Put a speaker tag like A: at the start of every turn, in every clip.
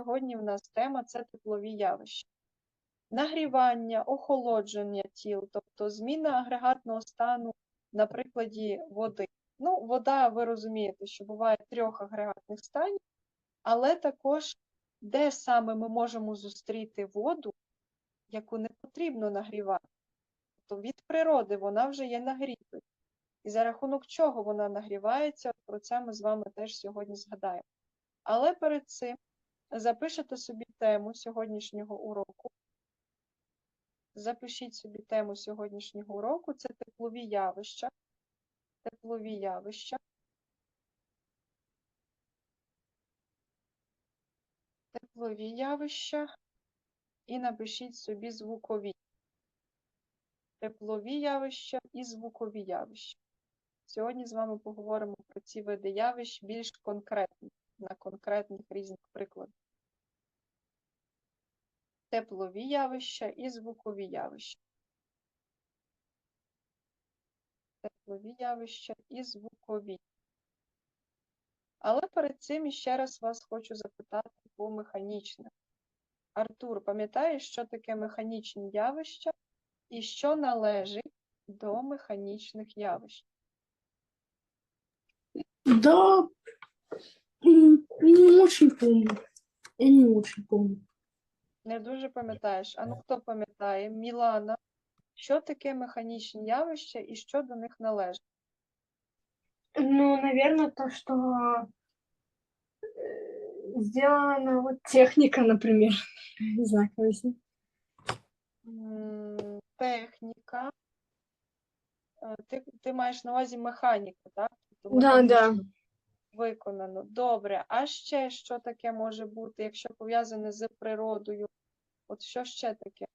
A: сьогодні в нас тема це теплові явища. Нагрівання, охолодження тіл, тобто зміна агрегатного стану на прикладі води. Ну, вода, ви розумієте, що буває трьох агрегатних станів, але також де саме ми можемо зустріти воду, яку не потрібно нагрівати. Тобто від природи вона вже є нагрітою. І за рахунок чого вона нагрівається, про це ми з вами теж сьогодні згадаємо. Але перед цим запишете собі тему сьогоднішнього уроку. Запишіть собі тему сьогоднішнього уроку це теплові явища. Теплові явища. Теплові явища. І напишіть собі звукові. Теплові явища і звукові явища. Сьогодні з вами поговоримо про ці види явищ більш конкретно, на конкретних різних прикладах. Теплові явища і звукові явища. Теплові явища і звукові. Але перед цим іще раз вас хочу запитати по механічних. Артур, пам'ятаєш, що таке механічні явища і що належить до механічних явищ?
B: Да, не очень помню. Я не очень помню.
A: Не дуже пам'ятаєш. А ну хто пам'ятає? Мілана. Що таке механічні явища і що до них належить?
B: Ну, наверное, то, что э, сделана вот техника, например. Не знаю, как объяснить.
A: М, Техніка. Е, Ти, ти маєш на увазі механіка, так? Тобто
B: Да, да.
A: механічно Виконано. Добре. А ще що таке може бути, якщо пов'язане з природою? От що ще таке?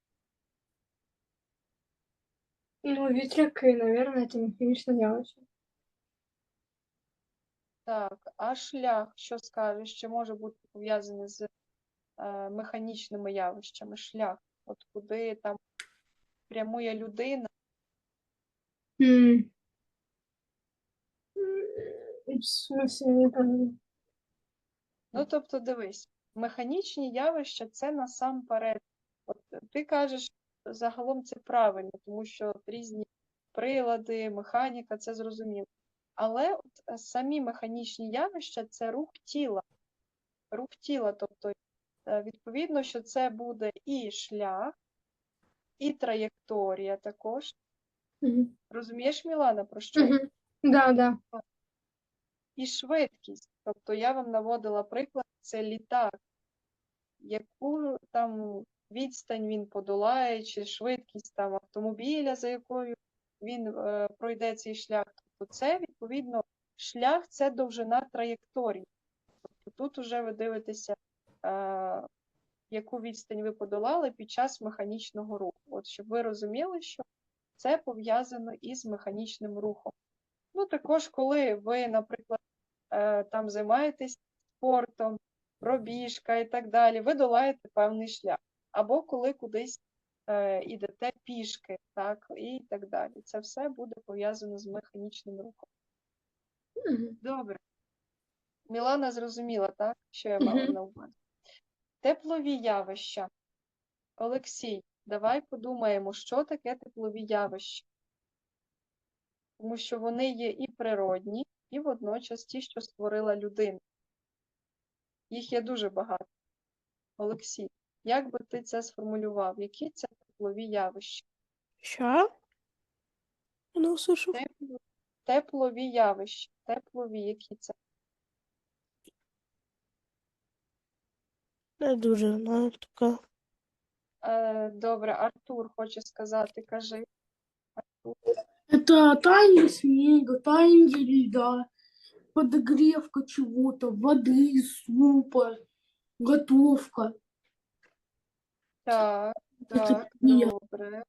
B: Ну, ветряки, наверное, это механично явище.
A: Так, а шлях, що скажеш, що може бути пов'язаний з е, механічними явищами? Шлях, от куди там прямує людина,
B: В смысле, не поняла.
A: Ну, тобто, дивись, механічні явища це насамперед. От ти кажеш, загалом це правильно, тому що різні прилади, механіка, це зрозуміло. Але от е, самі механічні явища це рух тіла. Рух тіла, тобто, е, відповідно, що це буде і шлях, і траєкторія також.
B: Мгм.
A: Розумієш, Мілана, про що?
B: Мгм. Да, да.
A: і швидкість. Тобто я вам наводила приклад, це літак, яку там відстань він подолає, чи швидкість там автомобіля, за якою він е, пройде цей шлях. Тобто це, відповідно, шлях це довжина траєкторії. Тобто тут уже ви дивитеся, е, яку відстань ви подолали під час механічного руху. От щоб ви розуміли, що це пов'язано із механічним рухом. Ну, також, коли ви, наприклад, там займаєтесь спортом, пробіжка і так далі, ви долаєте певний шлях. Або коли кудись е, ідете пішки, так, і так далі. Це все буде пов'язано з механічним рухом. Добре. Мілана зрозуміла, так, що я мала
B: Мгм.
A: на увазі. Теплові явища. Олексій, давай подумаємо, що таке теплові явища. Тому що вони є і природні, і водночас ті, що створила людина. Їх є дуже багато. Олексій, як би ти це сформулював? Які це теплові явища?
B: Ща? Я не услышал.
A: Тепло- Теплові явища. Теплові, які це?
B: Не дуже знаю така.
A: Е, добре, Артур хоче сказати, кажи.
B: Это таяние снега, таяние льда, подогревка чего-то, воды, супа, готовка.
A: Так, так, добре.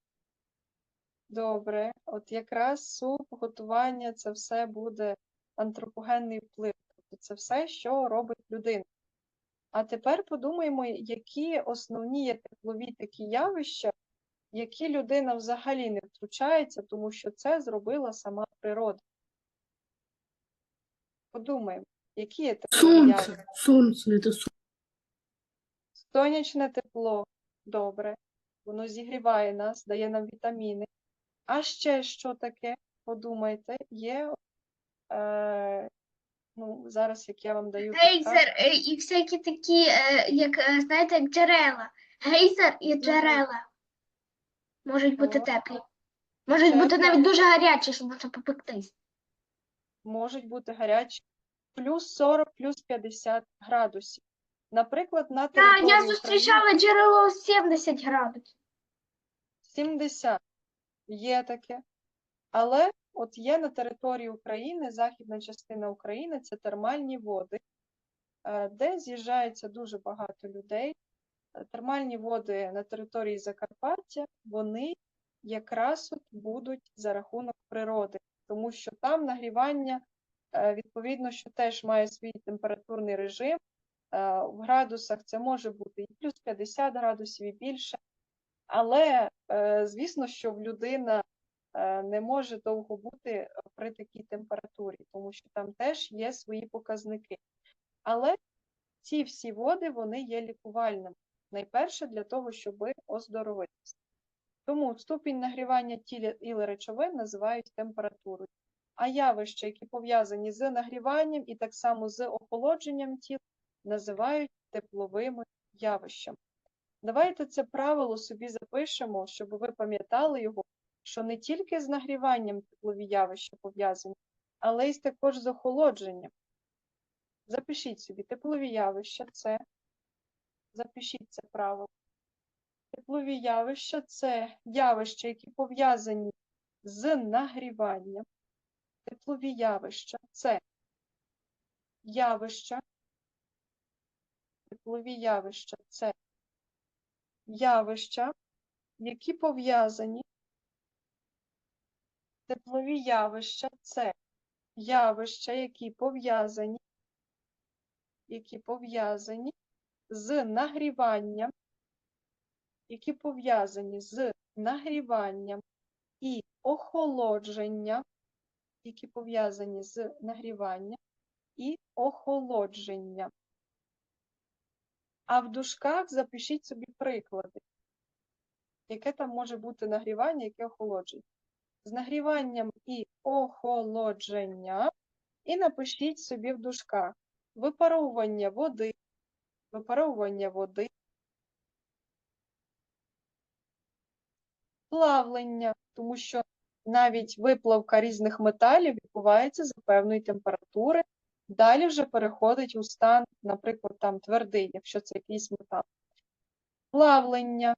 A: Добре. От якраз суп, готування це все буде антропогенний вплив. Тобто це все, що робить людина. А тепер подумаємо, які основні є теплові такі явища, які людина взагалі не втручається, тому що це зробила сама природа. Подумаємо, які є теплові
B: Солнце,
A: явища.
B: солнце, это солнце.
A: Сонячне тепло добре, воно зігріває нас, дає нам вітаміни. А ще що таке? Подумайте, є е, ну, зараз, як я вам даю
C: Гейзер е, і всякі такі, е, як е, знаєте, як джерела. Гейзер і джерела можуть бути теплі. Можуть
A: Це
C: бути навіть дуже гарячі, щоб можна попектись.
A: можуть бути гарячі плюс 40, плюс 50 градусів. Наприклад, на
C: Так,
A: території
C: я
A: України
C: зустрічала джерело 70 градусів.
A: 70 є таке. Але от є на території України, західна частина України, це термальні води, е, де з'їжджається дуже багато людей. Термальні води на території Закарпаття, вони якраз от будуть за рахунок природи, тому що там нагрівання, е, відповідно, що теж має свій температурний режим. Е, В градусах це може бути і плюс 50 градусів, і більше. Але, е, звісно, що людина не може довго бути при такій температурі, тому що там теж є свої показники. Але ці всі води вони є лікувальними. Найперше для того, щоб оздоровитися. Тому ступінь нагрівання тіла і речовин називають температурою. А явища, які пов'язані з нагріванням і так само з охолодженням тіла, називають тепловими явищами. Давайте це правило собі запишемо, щоб ви пам'ятали його, що не тільки з нагріванням теплові явища пов'язані, але й також з охолодженням. Запишіть собі теплові явища це. Запишіть це правило. Теплові явища це явища, які пов'язані з нагріванням. Теплові явища це явища. Теплові явища це явища, які пов'язані. Теплові явища це явища, які пов'язані, які пов'язані з нагріванням, які пов'язані з нагріванням і охолодженням, які пов'язані з нагріванням і охолодженням. А в дужках запишіть собі приклади, яке там може бути нагрівання, яке охолодження. З нагріванням і охолодження, і напишіть собі в дужках випаровування води, випаровування води, плавлення, тому що навіть виплавка різних металів відбувається за певної температури, далі вже переходить у стан, наприклад, там твердий, якщо це якийсь метал. Плавлення,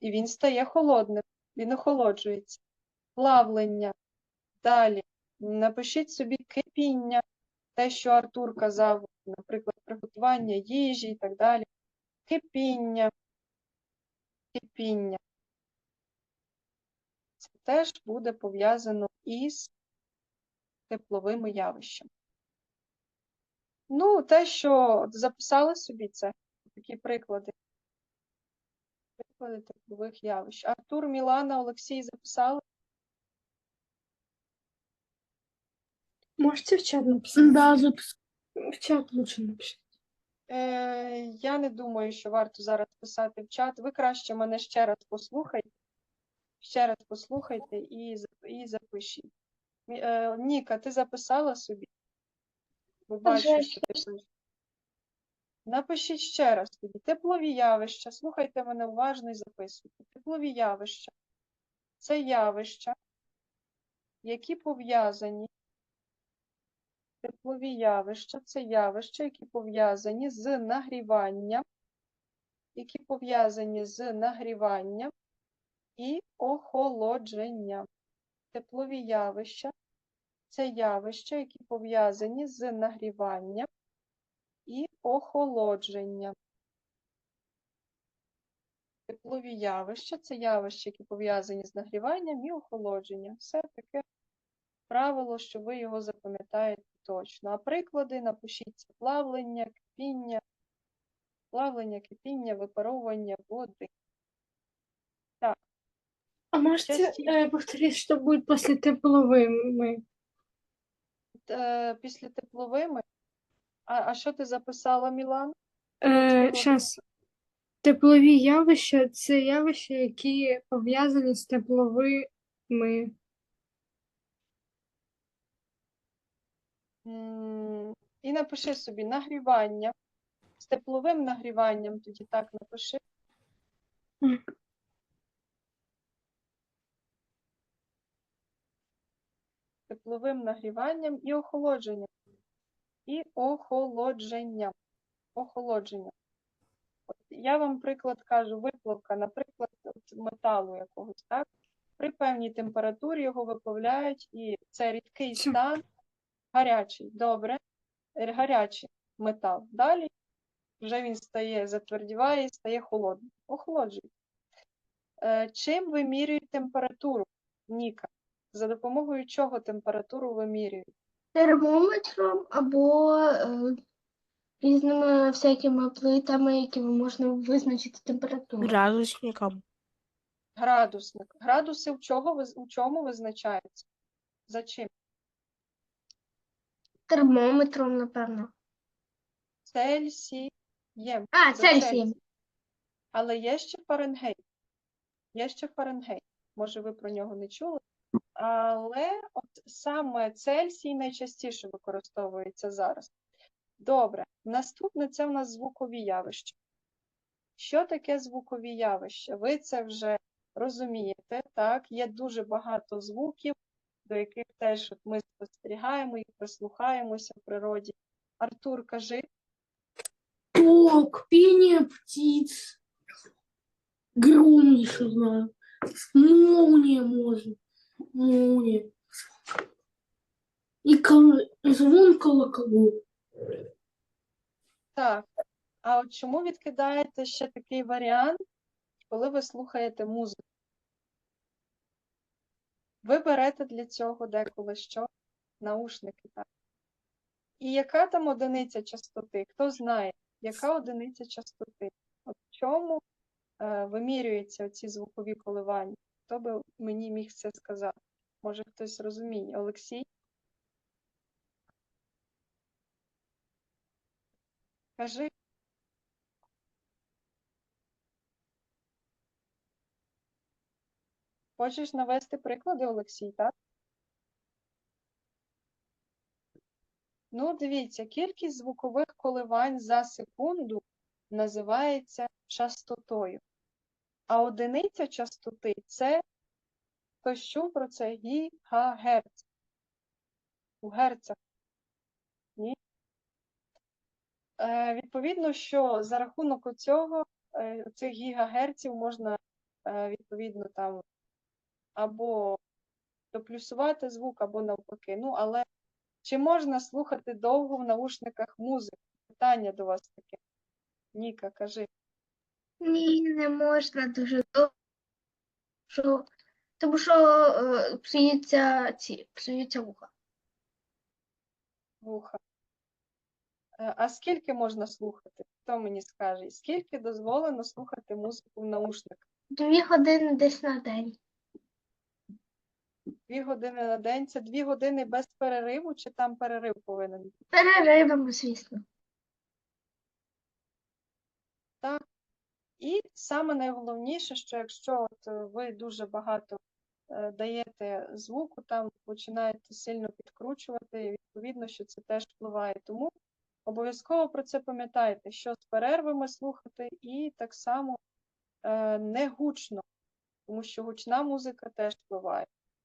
A: і він стає холодним, він охолоджується. Плавлення. Далі напишіть собі кипіння, те, що Артур казав, наприклад, приготування їжі і так далі. Кипіння, кипіння. Це теж буде пов'язано із тепловими явищами. Ну, те, що записали собі це, такі приклади. Приклади теплових явищ. Артур, Мілана, Олексій записали?
B: Можете в чат написать? Да, запис... В чат лучше напишите.
A: Е, я не думаю, що варто зараз писати в чат. Ви краще мене ще раз послухайте. Ще раз послухайте і, і запишіть. Е, Ніка, ти записала собі? Бо бачу, що ти пишеш. Напишіть ще раз тоді. Теплові явища. Слухайте мене уважно і записуйте. Теплові явища. Це явища, які пов'язані. Теплові явища це явища, які пов'язані з нагріванням, які пов'язані з нагріванням і охолодженням. Теплові явища це явища, які пов'язані з нагріванням і охолодженням. Теплові явища це явища, які пов'язані з нагріванням і охолодженням. Все таке правило, що ви його запам'ятаєте точно. А приклади напишіть це плавлення, кипіння, плавлення, кипіння, випаровування води.
B: А можете
A: Части-
B: э, повторить, что будет после тепловыми?
A: Е, Після тепловими. А, а що ти записала, Мілан?
B: Э, сейчас. Теплові явища це явища, які пов'язані з тепловими.
A: І напиши собі нагрівання. З тепловим нагріванням тоді так напиши. Тепловим нагріванням і охолодженням. І охолодженням. Охолодженням. От я вам приклад кажу, виплавка, наприклад, от металу якогось, так? При певній температурі його виплавляють, і це рідкий стан, гарячий, добре, Е, гарячий метал. Далі вже він стає, затвердіває і стає холодним. Охолоджує. Е, чим вимірюють температуру, Ніка? За допомогою чого температуру вимірюють?
C: Термометром або е, різними всякими плитами, якими можна визначити температуру.
D: Градусником.
A: Градусник. Градуси в чого, у чому визначаються? За чим?
C: Термометром, напевно.
A: Цельсієм.
C: А,
A: За
C: Цельсієм.
A: Але є ще Фаренгейт. Є ще Фаренгейт. Може, ви про нього не чули. Але от саме Цельсій найчастіше використовується зараз. Добре. Наступне це в нас звукові явища. Що таке звукові явища? Ви це вже розумієте, так? Є дуже багато звуків, до яких теж от ми спостерігаємо і прислухаємося в природі. Артур, кажи.
B: Ток, пение птиц. Гром еще знаю. Молния можно. Молния. И кол- звон колоколов.
A: Так. А от чому відкидаєте ще такий варіант, коли ви слухаєте музику? Ви берете для цього деколи що? Наушники, так. І яка там одиниця частоти? Хто знає, яка одиниця частоти? От в чому е, вимірюються ці звукові коливання? Хто би мені міг це сказати? Може, хтось розуміє? Олексій? Кажи. Хочеш навести приклади, Олексій, так? Ну, дивіться, кількість звукових коливань за секунду називається частотою. А одиниця частоти це, хтось чув про це, гігагерц. У герцах. Ні? Е, відповідно, що за рахунок цього цих гігагерців можна е, відповідно там або доплюсувати звук, або навпаки. Ну, але чи можна слухати довго в наушниках музику? Питання до вас таке. Ніка, кажи.
C: Ні, не можна дуже довго. Тому що е, псуються ці, псуються вуха.
A: Вуха. Е, А скільки можна слухати? Хто мені скаже? Скільки дозволено слухати музику в наушниках?
C: Дві години десь на день.
A: Дві години на день це дві години без перериву, чи там перерив повинен бути?
C: Переривами, звісно. Так.
A: І саме найголовніше, що якщо от ви дуже багато е, даєте звуку, там починаєте сильно підкручувати, відповідно, що це теж впливає. Тому обов'язково про це пам'ятайте, що з перервами слухати, і так само е, не гучно, тому що гучна музика теж впливає.